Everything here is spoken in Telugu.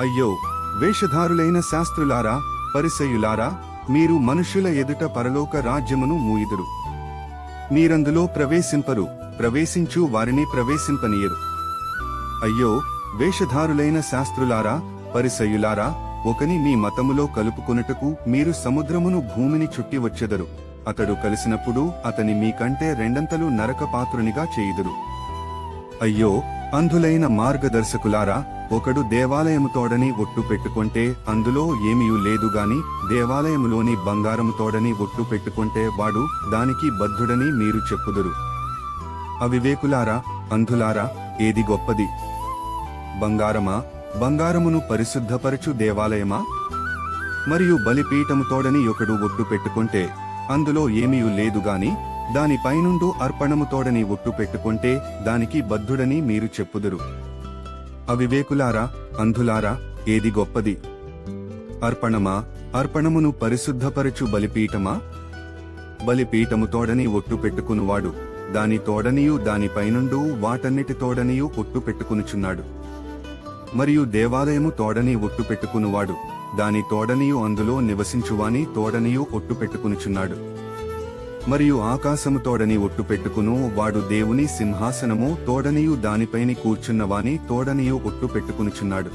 అయ్యో వేషధారులైన శాస్త్రులారా పరిసయులారా మీరు మనుష్యుల ఎదుట పరలోక రాజ్యమును మూయిదురు. మీరందులో ప్రవేశింపరు ప్రవేశించు వారిని ప్రవేశింపనీయరు. అయ్యో వేషధారులైన శాస్త్రులారా పరిసయులారా ఒకని మీ మతములో కలుపుకొనుటకు మీరు సముద్రమును భూమిని చుట్టి వచ్చెదరు. అతడు కలిసినప్పుడు అతని మీకంటే రెండంతలు నరకపాత్రునిగా చేయుదురు. అయ్యో అంధులైన మార్గదర్శకులారా ఒకడు దేవాలయము తోడని ఒట్టు పెట్టుకుంటే అందులో ఏమీ లేదు గాని దేవాలయములోని బంగారము తోడని ఒట్టు పెట్టుకుంటే వాడు దానికి బద్ధుడని మీరు చెప్పుదురు. అవివేకులారా అంధులారా ఏది గొప్పది? బంగారమా? బంగారమును పరిశుద్ధపరచు దేవాలయమా? మరియు బలిపీఠము తోడని ఒకడు ఒట్టు పెట్టుకుంటే అందులో ఏమీ లేదు గాని దానిపైనుండు అర్పణము తోడని ఒట్టు పెట్టుకుంటే దానికి బద్ధుడని మీరు చెప్పుదురు. అవివేకులారా అంధులారా ఏది గొప్పది? అర్పణమా? అర్పణమును పరిశుద్ధపరచు బలిపీఠమా? బలిపీఠము తోడని ఒట్టు పెట్టుకునువాడు. దాని తోడనియు దానిపైనుండు వాటన్నిటి తోడనియు ఒట్టు పెట్టుకునుచున్నాడు. మరియు దేవాలయము తోడని ఒట్టు పెట్టుకునువాడు. దాని తోడనియు అందులో నివసించువాని తోడనియు ఒట్టు పెట్టుకునుచున్నాడు. మరియు ఆకాశము తోడని ఒట్టు పెట్టుకును వాడు దేవుని సింహాసనము తోడనియు దానిపైని కూర్చున్నవాని తోడనియు ఒట్టు పెట్టుకునుచున్నాడు.